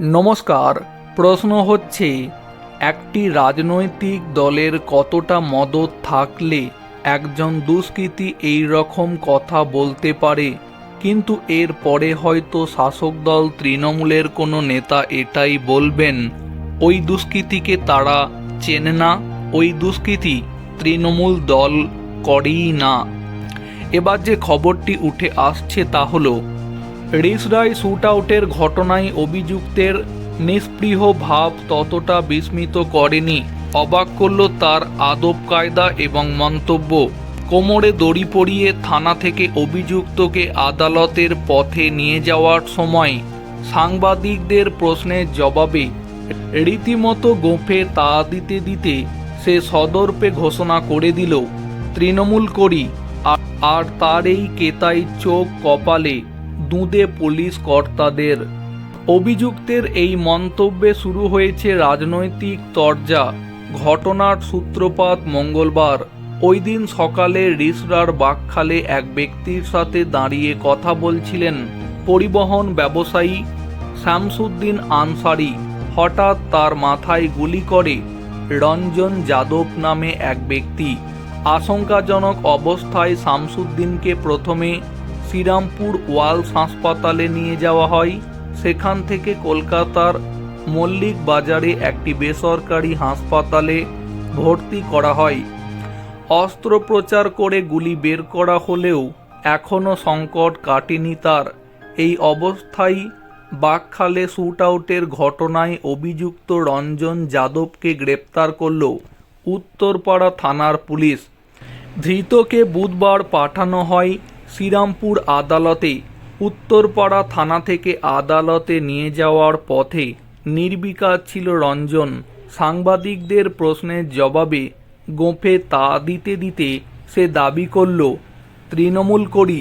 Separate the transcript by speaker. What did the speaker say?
Speaker 1: নমস্কার, প্রশ্ন হচ্ছে, একটি রাজনৈতিক দলের কতটা মদত থাকলে একজন দুষ্কৃতী এই রকম কথা বলতে পারে? কিন্তু এর পরে হয়তো শাসক দল তৃণমূলের কোনো নেতা এটাই বলবেন, ওই দুষ্কৃতীকে তারা চেনে না, ওই দুষ্কৃতী তৃণমূল দল করেই না। এবার যে খবরটি উঠে আসছে তা হলো রিসরাই শুট আউটের ঘটনায় অভিযুক্তের নিস্পৃহ ভাব ততটা বিস্মিত করেনি। অবাক করল তার আদব কায়দা এবং মন্তব্য। কোমরে দড়ি পরিয়ে থানা থেকে অভিযুক্তকে আদালতের পথে নিয়ে যাওয়ার সময় সাংবাদিকদের প্রশ্নের জবাবে রীতিমতো গোঁফে তা দিতে দিতে সে সদর্পে ঘোষণা করে দিল, তৃণমূল করি, আর তার এই কেতাই চোখ কপালে। দুঁদে পুলিশ কর্তাদের। অভিযুক্তের এই মন্তব্যে শুরু হয়েছে রাজনৈতিক তরজা। ঘটনার সূত্রপাত মঙ্গলবার। ওই দিন সকালে রিসরার বাকখালে এক ব্যক্তির সাথে দাঁড়িয়ে কথা বলছিলেন পরিবহন ব্যবসায়ী শামসুদ্দিন আনসারি। হঠাৎ তার মাথায় গুলি করে রঞ্জন যাদব নামে এক ব্যক্তি। আশঙ্কাজনক অবস্থায় শামসুদ্দিনকে প্রথমে শ্রীরামপুর ওয়ালস হাসপাতালে নিয়ে যাওয়া হয়। সেখান থেকে কলকাতার মল্লিক বাজারে একটি বেসরকারি হাসপাতালে ভর্তি করা হয়। অস্ত্রোপচার করে গুলি বের করা হলেও এখনও সংকট কাটেনি তার। এই অবস্থায় বাকখালে শুট আউটের ঘটনায় অভিযুক্ত রঞ্জন যাদবকে গ্রেপ্তার করল উত্তরপাড়া থানার পুলিশ। ধৃতকে বুধবার পাঠানো হয় শ্রীরামপুর আদালতে, উত্তরপাড়া থানা থেকে আদালতে নিয়ে যাওয়ার পথে নির্বিকার ছিল রঞ্জন। সাংবাদিকদের প্রশ্নের জবাবে গোঁফে তা দিতে দিতে সে দাবি করল, তৃণমূল করি।